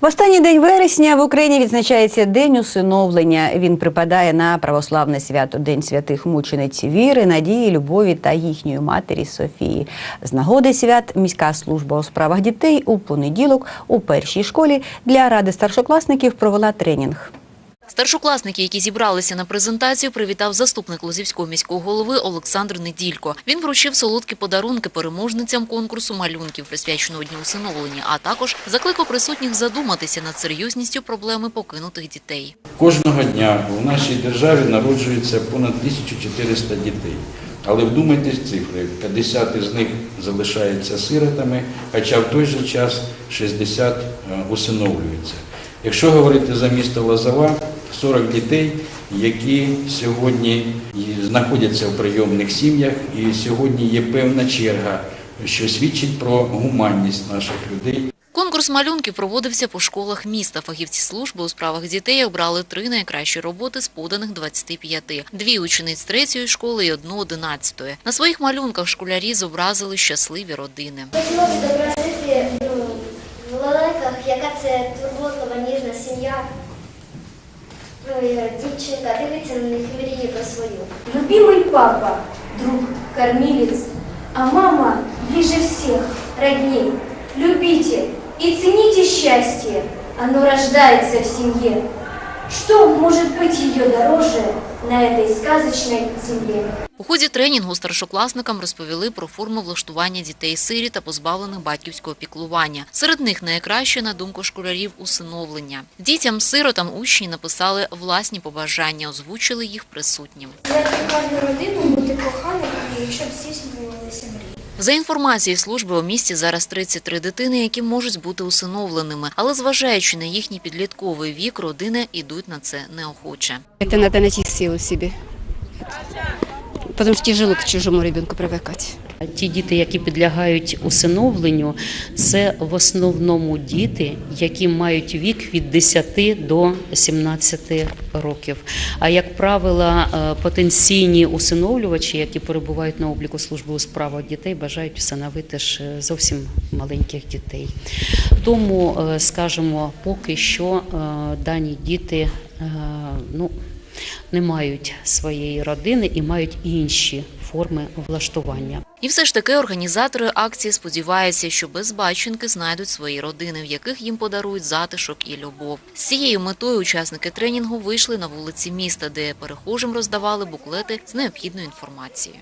В останній день вересня в Україні відзначається День усиновлення. Він припадає на православне свято День святих мучениць віри, надії, любові та їхньої матері Софії. З нагоди свят міська служба у справах дітей у понеділок у першій школі для ради старшокласників провела тренінг. Старшокласники, які зібралися на презентацію, привітав заступник Лозівського міського голови Олександр Неділько. Він вручив солодкі подарунки переможницям конкурсу малюнків, присвяченого Дню усиновлення, а також закликав присутніх задуматися над серйозністю проблеми покинутих дітей. Кожного дня у нашій державі народжується понад 1400 дітей. Але вдумайтесь цифри, 50 із них залишаються сиротами, хоча в той же час 60 е, усиновлюються. Якщо говорити за місто Лозова, 40 дітей, які сьогодні знаходяться в прийомних сім'ях, і сьогодні є певна черга, що свідчить про гуманність наших людей. Конкурс малюнків проводився по школах міста. Фахівці служби у справах дітей обрали три найкращі роботи з поданих 25. Дві учениць третьої школи і одну одинадцятої. На своїх малюнках школярі зобразили щасливі родини. Б зобразити ну, в лелеках, яка це турботлива, ніжна сім'я. Ну, і Дівчинка дивиться на них і мріє про свою. Любимый папа, друг, кормилец, а мама ближе всех, родней. Любите и цените счастье, оно рождается в семье. Что может быть ее дороже на этой сказочной земле? У ході тренінгу старшокласникам розповіли про форму влаштування дітей-сирі та позбавлених батьківського піклування. Серед них найкраще, на думку школярів, усиновлення. Дітям-сиротам учні написали власні побажання, озвучили їх присутнім. Я гарну родину, бути коханим і щоб всі змінилися мрії. За інформацією служби у місті зараз 33 дитини, які можуть бути усиновленими, але зважаючи на їхній підлітковий вік, родини йдуть на це неохоче. Це треба знайти силу в собі, тому що тяжело к чужому ребенку привыкать. Ті діти, які підлягають усиновленню, це в основному діти, які мають вік від 10 до 17 років. А як правило, е, потенційні усиновлювачі, які перебувають на обліку служби у справах дітей, бажають усиновити ж е, зовсім маленьких дітей. Тому, е, скажімо, поки що дані діти ну, не мають своєї родини і мають інші форми влаштування. І все ж таки організатори акції сподіваються, що безбаченки знайдуть свої родини, в яких їм подарують затишок і любов. З цією метою учасники тренінгу вийшли на вулиці міста, де перехожим роздавали буклети з необхідною інформацією.